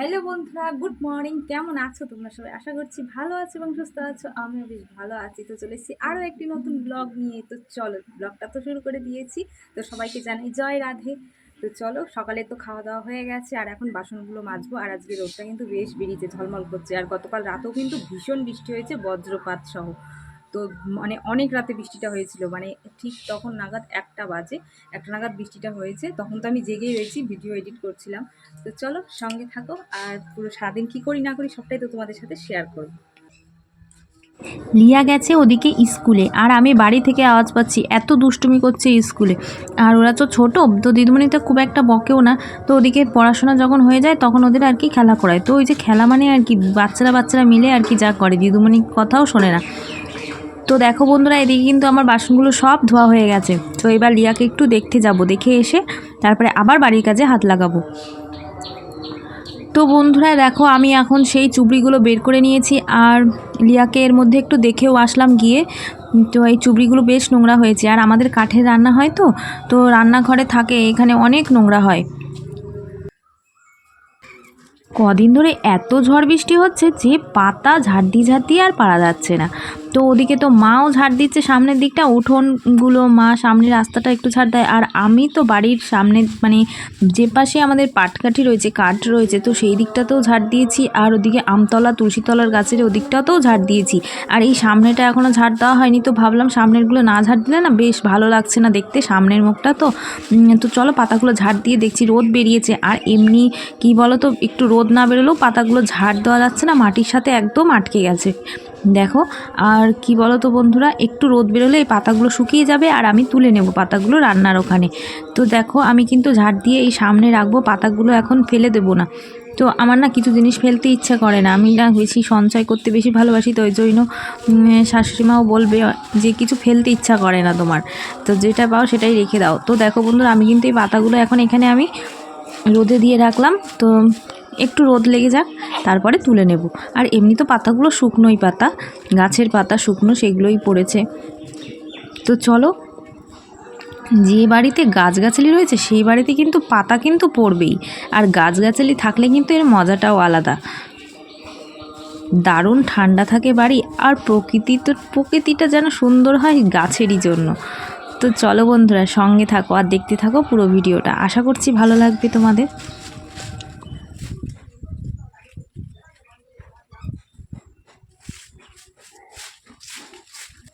Hello বন্ধুরা, good morning. কেমন আছো তোমরা সবাই? আশা করছি ভালো আছো এবং সুস্থ আছো। আমিও বেশ ভালো আছি। তো চলে এসেছি আরও একটি নতুন ব্লগ নিয়ে। তো চলো ব্লগটা তো শুরু করে দিয়েছি। তো সবাইকে জানাই জয় রাধে। তো চলো, সকালে তো খাওয়া দাওয়া হয়ে গেছে, আর এখন বাসনগুলো মাজবো। আর আজকে রোদটা কিন্তু বেশ বেরিয়েছে, ঝলমল করছে। আর গতকাল রাতেও কিন্তু ভীষণ বৃষ্টি হয়েছে, বজ্রপাত সহ। তো মানে অনেক রাতে বৃষ্টিটা হয়েছিল। মানে ঠিক তখন নাগাদ একটা বাজে, একটা নাগাদ বৃষ্টিটা হয়েছে। তখন তো আমি জেগেই রয়েছি, ভিডিও এডিট করছিলাম। তো চলো সঙ্গে থাকো আর পুরো সারাদিন কী করি না করি সবটাই তো তোমাদের সাথে শেয়ার করব। লিয়া গেছে ওদিকে স্কুলে আর আমি বাড়ি থেকে আওয়াজ পাচ্ছি, এত দুষ্টুমি করছে স্কুলে। আর ওরা তো ছোট, তো দিদিমণি তো খুব একটা বকেও না। তো ওদিকে পড়াশোনা যখন হয়ে যায় তখন ওদের আর কি খেলা করায়। তো ওই যে খেলা মানে আর কি, বাচ্চারা বাচ্চারা মিলে আর কি যা করে দিদিমণি কথাও শোনে না। তো দেখো বন্ধুরা, এদিকে কিন্তু আমার বাসনগুলো সব ধোয়া হয়ে গেছে। তো এবার লিয়াকে একটু দেখতে যাব, দেখে এসে তারপরে আবার বাড়ির কাজে হাত লাগাবো। তো বন্ধুরা, দেখো আমি এখন সেই চুবড়িগুলো বের করে নিয়েছি, আর লিয়াকে এর মধ্যে একটু দেখেও আসলাম গিয়ে। তো এই চুবড়িগুলো বেশ নোংরা হয়েছে, আর আমাদের কাঠের রান্না হয় তো তো রান্নাঘরে থাকে, এখানে অনেক নোংরা হয়। কদিন ধরে এত ঝড় বৃষ্টি হচ্ছে যে পাতা ঝাড়দি ঝাড়দি আর পারা যাচ্ছে না। তো ওদিকে তো মাও ঝাড় দিচ্ছে, সামনের দিকটা উঠোনগুলো মা সামনের রাস্তাটা একটু ঝাড় দেয়। আর আমি তো বাড়ির সামনে মানে যে পাশে আমাদের পাটকাঠি রয়েছে, কাঠ রয়েছে, তো সেই দিকটাতেও ঝাড় দিয়েছি। আর ওদিকে আমতলা, তুলসীতলার গাছের ওদিকটাতেও ঝাড় দিয়েছি। আর এই সামনেটা এখনও ঝাড় দেওয়া হয়নি, তো ভাবলাম সামনেরগুলো না ঝাড় দিলে না বেশ ভালো লাগছে না দেখতে সামনের মুখটা তো। তো চলো পাতাগুলো ঝাড় দিয়ে দেখছি, রোদ বেরিয়েছে। আর এমনি কি বলো তো একটু রোদ না বেরোলেও পাতাগুলো ঝাড় দেওয়া যাচ্ছে না, মাটির সাথে একদম আটকে গেছে। দেখো, আর কি বলো তো বন্ধুরা, একটু রোদ বেরোলে এই পাতাগুলো শুকিয়ে যাবে আর আমি তুলে নেব পাতাগুলো রান্নার ওখানে। তো দেখো, আমি কিন্তু ঝাড় দিয়ে এই সামনে রাখব, পাতাগুলো এখন ফেলে দেবো না। তো আমার না কিছু জিনিস ফেলতে ইচ্ছা করে না। আমি না বেশি সঞ্চয় করতে বেশি ভালোবাসি তো, ওই জন্য শাশুড়িমাও বলবে যে কিছু ফেলতে ইচ্ছা করে না তোমার। তো যেটা পাও সেটাই রেখে দাও। তো দেখো বন্ধুরা, আমি কিন্তু এই পাতাগুলো এখন এখানে আমি রোদে দিয়ে রাখলাম। তো একটু রোদ লেগে যাক, তারপরে তুলে নেব। আর এমনি তো পাতাগুলো শুকনোই পাতা, গাছের পাতা শুকনো সেগুলোই পড়েছে। তো চলো, যে বাড়িতে গাছগাছালি রয়েছে, সেই বাড়িতে কিন্তু পাতা কিন্তু পড়বেই। আর গাছগাছালি থাকলে কিন্তু এর মজাটাও আলাদা। দারুণ ঠান্ডা থাকে বাড়ি, আর প্রকৃতি তো, প্রকৃতিটা যেন সুন্দর হয় গাছেরই জন্য। তো চলো বন্ধুরা, সঙ্গে থাকো আর দেখতে থাকো পুরো ভিডিওটা। আশা করছি ভালো লাগবে তোমাদের।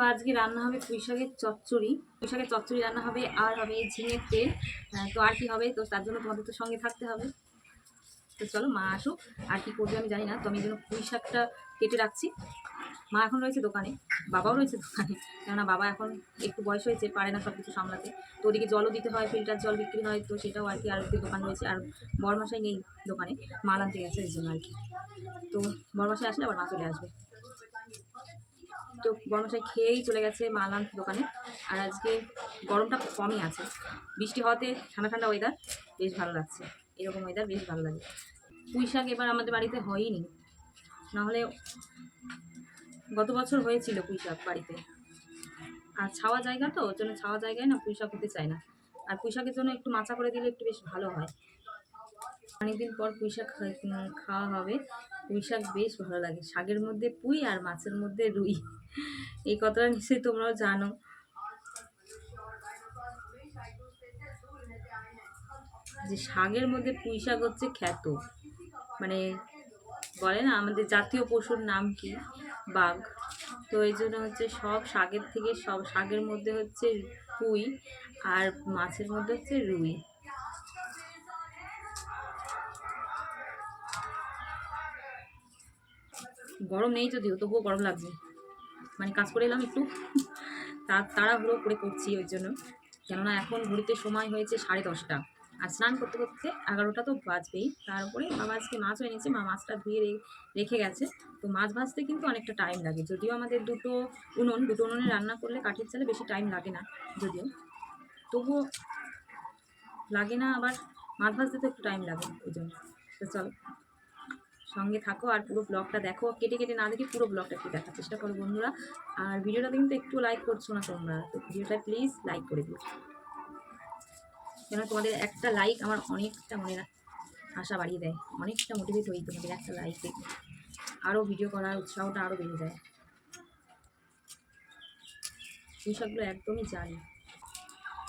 তো আজকে রান্না হবে পুঁই শাকের চচ্চড়ি। পুঁই শাকের চচ্চড়ি রান্না হবে, আর হবে ঝিঙের তেল। তো আর কি হবে? তো তার জন্য তোমাদের তো সঙ্গে থাকতে হবে। তো চলো মা আসুক। আর কি করবে আমি জানি না, তো আমি এই জন্য পুঁই শাকটা কেটে রাখছি। মা এখন রয়েছে দোকানে, বাবাও রয়েছে দোকানে। কেননা বাবা এখন একটু বয়স হয়েছে, পারে না সব কিছু সামলাতে। তো ওদিকে জলও দিতে হয়, ফিল্টার জল বিক্রি হয়, তো সেটাও আর কি আর দোকান রয়েছে। আর বড়মাসাই নেই দোকানে, মাল আনতে গেছে এর জন্য আর কি। তো বড়মাসাই আসলে আবার মা চলে আসবে। তো গরমশাই খেয়েই চলে গেছে মালান দোকানে। আর আজকে গরমটা কমই আছে। বৃষ্টি হওয়াতে ঠান্ডা ঠান্ডা ওয়েদার বেশ ভালো লাগছে। এরকম ওয়েদার বেশ ভালো লাগে। পুঁই শাক এবার আমাদের বাড়িতে হয়নি। নাহলে গত বছর হয়েছিল পুঁই শাক বাড়িতে। আর ছাওয়া জায়গা তো, ওর জন্য ছাওয়া জায়গায় না পুঁই শাক হতে চায় না। আর পুঁই শাকের জন্য একটু মাচা করে দিলে একটু বেশ ভালো হয়। অনেকদিন পর পুঁই শাক খাওয়া হবে। পুঁই শাক বেশ ভালো লাগে। শাকের মধ্যে পুঁই আর মাছের মধ্যে রুই। এই কথাটা নিশ্চয়ই তোমরাও জানো। যে শাকের মধ্যে পুঁই শাক হচ্ছে খ্যাত। মানে বলে না, আমাদের জাতীয় পশুর নাম কি? বাঘ। তো এই জন্য হচ্ছে সব শাকের থেকে সব শাকের মধ্যে হচ্ছে পুঁই আর মাছের মধ্যে হচ্ছে রুই। গরম নেই যদিও, তবুও গরম লাগছে। মানে কাজ করে এলাম একটু। তাড়াহুড়ো করে করছি ওই জন্য। কেননা এখন ঘড়িতে সময় হয়েছে সাড়ে দশটা। আর স্নান করতে করতে এগারোটা তো বাজবেই। তার উপরে বাবা আজকে মাছ হয়ে এনেছে, মা মাছটা ধুয়ে রেখে গেছে। তো মাছ ভাজতে কিন্তু অনেকটা টাইম লাগে। যদিও আমাদের দুটো উনুন, দুটো উনুনে রান্না করলে কাঠের চালে বেশি টাইম লাগে না, যদিও। তবুও লাগে না, আবার মাছ ভাজতে তো একটু টাইম লাগে, ওই জন্য। তো চলো। সঙ্গে থাকো আর পুরো ব্লগটা দেখো। কেটে কেটে না দেখে পুরো ব্লগটা একটু দেখার চেষ্টা করো বন্ধুরা। আর ভিডিওটা কিন্তু একটু লাইক করছ না তোমরা, তো ভিডিওটা প্লিজ লাইক করে দিও। কেন তোমাদের একটা লাইক আমার অনেকটা মনে আশা বাড়িয়ে দেয়। অনেকটা মোটিভেট হই তোমাদের একটা লাইক দেখে। আরও ভিডিও করার উৎসাহটা আরও বেড়ে যায়। পুঁই শাকগুলো একদমই জানি।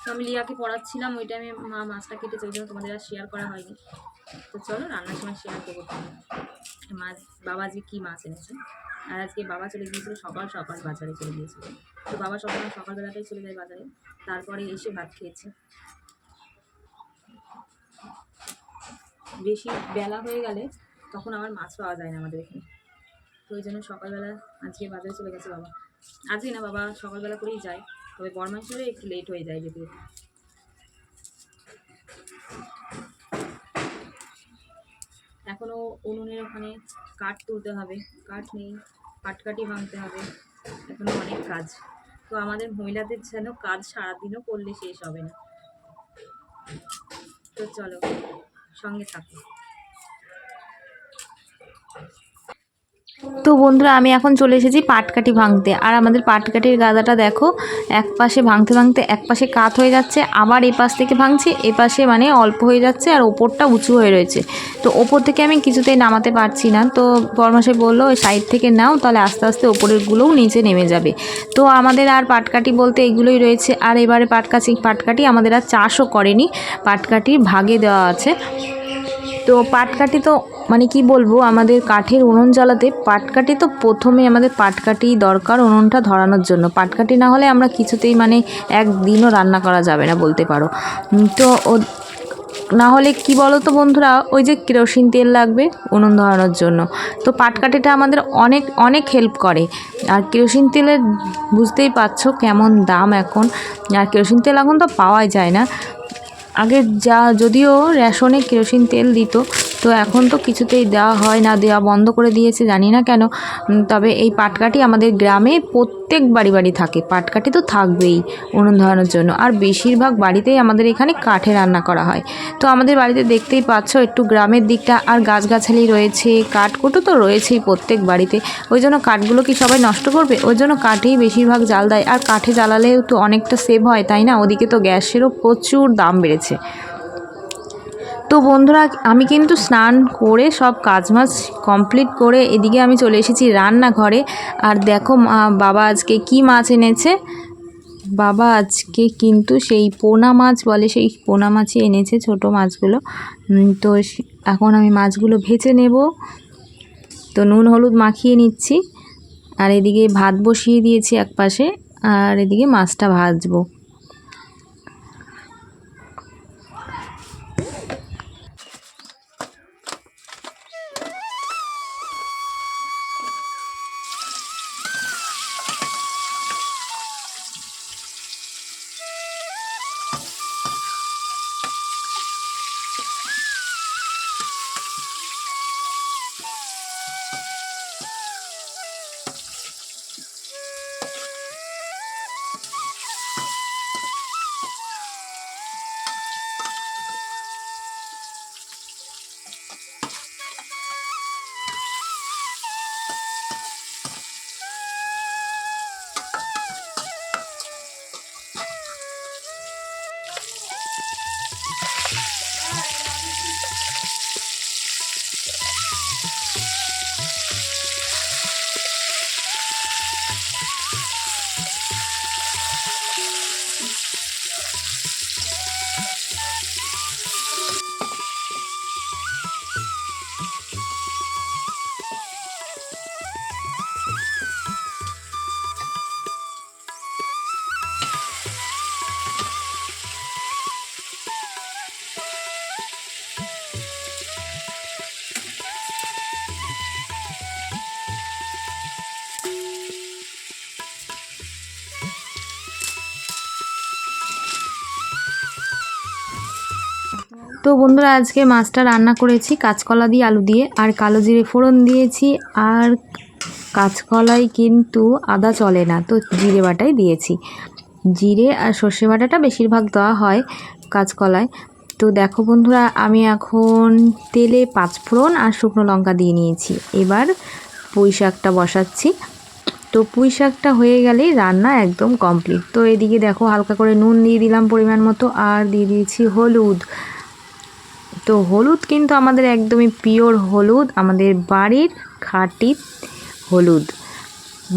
তো আমি লিয়াকে পড়াচ্ছিলাম, ওই টাইমে মা মাছটা কেটেছে ওই জন্য তোমাদের আর শেয়ার করা হয়নি। তো চলো রান্নার সময় শেয়ার করব। মাছ, বাবা যে কী মাছ এনেছে? আর আজকে বাবা চলে গিয়েছিল সকাল সকাল বাজারে চলে গিয়েছিল। তো বাবা সকাল সকালবেলাটাই চলে যায় বাজারে, তারপরে এসে ভাত খেয়েছে। বেশি বেলা হয়ে গেলে তখন আবার মাছ পাওয়া যায় না আমাদের এখানে। তো ওই জন্য সকালবেলা আজকে বাজারে চলে গেছে বাবা। আজকে না বাবা, সকালবেলা করেই যায়। তবে বড় বরমাসরে একটু লেট হয়ে যায় যেতে এখনও উনুনের ওখানে কাঠ তুলতে হবে, কাঠ নেই কাঠকাঠি ভাঙতে হবে, এখনও অনেক কাজ। তো আমাদের মহিলাদের যেন কাজ সারাদিনও করলে শেষ হবে না। তো চলো, সঙ্গে থাকো। তো বন্ধুরা, আমি এখন চলে এসেছি পাটকাঠি ভাঙতে। আর আমাদের পাটকাঠির গাদাটা দেখো, এক পাশে ভাঙতে ভাঙতে এক পাশে কাত হয়ে যাচ্ছে, আবার এই পাশ থেকে ভাঙছি, এ পাশে মানে অল্প হয়ে যাচ্ছে আর ওপরটা উঁচু হয়ে রয়েছে। তো ওপর থেকে আমি কিছুতেই নামাতে পারছি না। তো বরমাসে বলল, ওই সাইড থেকে নাও, তাহলে আস্তে আস্তে ওপরেরগুলোও নিচে নেমে যাবে। তো আমাদের আর পাটকাঠি বলতে এগুলোই রয়েছে। আর এবারে পাটকাঠি পাটকাঠি আমাদের আর চাষও করেনি। পাটকাঠির ভাগে দেওয়া আছে। তো পাটকাঠি তো মানে কি বলব, আমাদের কাঠের উনুন জ্বালাতে পাটকাঠি তো প্রথমে আমাদের পাটকাঠি দরকার উনুনটা ধরানোর জন্য। পাটকাঠি না হলে আমরা কিছুতেই মানে একদিনও রান্না করা যাবে না বলতে পারো। তো ও, না হলে কি বলো তো বন্ধুরা, ওই যে কেরোসিন তেল লাগবে উনুন ধরানোর জন্য। তো পাটকাঠিটা আমাদের অনেক অনেক হেল্প করে। আর কেরোসিন তেলের বুঝতেই পারছ কেমন দাম এখন। আর কেরোসিন তেল এখন তো পাওয়াই যায় না। আগে যা, যদিও রেশনে কেরোসিন তেল দিত তো এখন তো কিছুতেই দেওয়া হয় না, দেওয়া বন্ধ করে দিয়েছে, জানি না কেন। তবে এই পাটকাঠি আমাদের গ্রামে প্রত্যেক বাড়ি বাড়ি থাকে। পাটকাঠি তো থাকবেই উনুন ধরানোর জন্য। আর বেশিরভাগ বাড়িতেই আমাদের এখানে কাঠে রান্না করা হয়। তো আমাদের বাড়িতে দেখতেই পাচ্ছ, একটু গ্রামের দিকটা। আর গাছগাছালি রয়েছে, কাঠকুটো তো রয়েছেই প্রত্যেক বাড়িতে। ওই জন্য কাঠগুলো কি সবাই নষ্ট করবে? ওই জন্য কাঠেই বেশিরভাগ জাল দেয়। আর কাঠে জ্বালালেও তো অনেকটা সেভ হয়, তাই না? ওদিকে তো গ্যাসেরও প্রচুর দাম বেড়েছে। তো বন্ধুরা, আমি কিন্তু স্নান করে সব কাজ মাজ কমপ্লিট করে এদিকে আমি চলে এসেছি রান্নাঘরে। আর দেখো বাবা আজকে কি মাছ এনেছে? বাবা আজকে কিন্তু সেই পোনা মাছ বলে, সেই পোনা মাছই এনেছে ছোট মাছগুলো। তো এখন আমি মাছগুলো ভেজে নেব। তো নুন, হলুদ মাখিয়ে নিচ্ছি। আর এদিকে ভাত বসিয়ে দিয়েছি এক পাশে আর এদিকে মাছটা ভাজবো। তো বন্ধুরা, আজকে মাছটা রান্না করেছি কাঁচকলা দিয়ে আলু দিয়ে, আর কালো জিরে ফোড়ন দিয়েছি, আর কাঁচকলায় কিন্তু আদা চলে না, তো জিরে বাটাই দিয়েছি। জিরে আর সর্ষে বাটাটা বেশিরভাগ দেওয়া হয় কাঁচকলায়। তো দেখো বন্ধুরা, আমি এখন তেলে পাঁচফোড়ন আর শুকনো লঙ্কা দিয়ে নিয়েছি। এবার পুঁই শাকটা বসাচ্ছি। তো পুঁই শাকটা হয়ে গেলেই রান্না একদম কমপ্লিট। তো এদিকে দেখো, হালকা করে নুন দিয়ে দিলাম পরিমাণ মতো, আর দিয়ে দিয়েছি হলুদ। তো হলুদ কিন্তু আমাদের একদমই পিওর হলুদ, আমাদের বাড়ির খাঁটি হলুদ।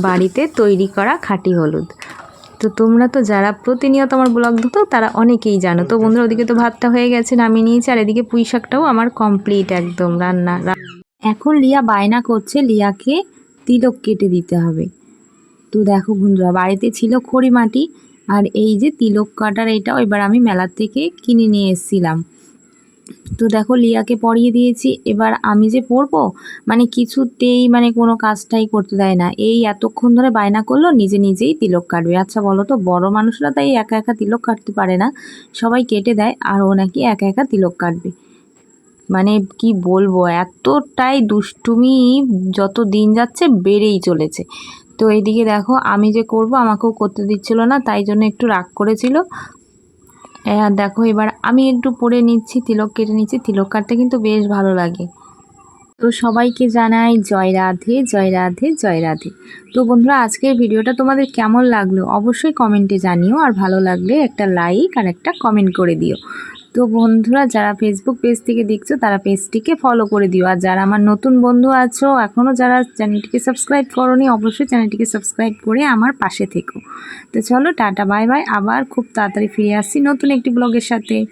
বাড়িতে তৈরি করা খাঁটি হলুদ। তো তোমরা তো যারা প্রতিনিয়ত আমার ব্লগ দেখো, তারা অনেকেই জানো। তো বন্ধুরা, ওদিকে তো ভাতটা হয়ে গেছে, নামিয়ে নিয়েছি, আর এদিকে পুঁই শাকটাও আমার কমপ্লিট একদম রান্না এখন লিয়া বায়না করছে লিয়াকে তিলক কেটে দিতে হবে। তো দেখো বন্ধুরা, বাড়িতে ছিল খড়ি মাটি, আর এই যে তিলক কাটার এটাও এবার আমি মেলার থেকে কিনে নিয়ে এসেছিলাম। তো দেখো লিয়াকে পরিয়ে দিয়েছি, এবার আমি যে পরবো? মানে কিছুতেই মানে কোনো কাজটাই করতে দেয় না। এই এতক্ষণ ধরে বায়না করল, নিজে নিজেই তিলক কাটবে। আচ্ছা বলো তো, বড় মানুষরা তাই একা একা তিলক কাটতে পারে না? সবাই কেটে দেয়, আর ও নাকি একা একা তিলক কাটবে। মানে কি বলব, এতটাই দুষ্টুমি যত দিন যাচ্ছে বেড়েই চলেছে। তো এইদিকে দেখো, আমি যে করব আমাকেও করতে দিচ্ছিল না, তাই জন্য একটু রাগ করেছিল। আর দেখো এবার আমি একটু পরে নিচ্ছি, তিলক কেটে নিচ্ছি। তিলক কাটতে কিন্তু বেশ ভালো লাগে। তো সবাইকে জানাই জয় রাধে জয় রাধে জয় রাধে। তো বন্ধুরা, আজকের ভিডিওটা তোমাদের কেমন লাগল? অবশ্যই কমেন্টে জানিও। আর ভালো লাগলে একটা লাইক আর একটা কমেন্ট করে দিও। তো বন্ধুরা, যারা ফেসবুক পেজ থেকে দেখছ, তারা পেজটিকে ফলো করে দিও। আর যারা আমার নতুন বন্ধু আছো এখনও যারা চ্যানেলটিকে সাবস্ক্রাইব করোনি, অবশ্যই চ্যানেলটিকে সাবস্ক্রাইব করে আমার পাশে থেকো। তো চলো, টাটা বাই বাই আবার খুব তাড়াতাড়ি ফিরে আসছি নতুন একটি ব্লগের সাথে।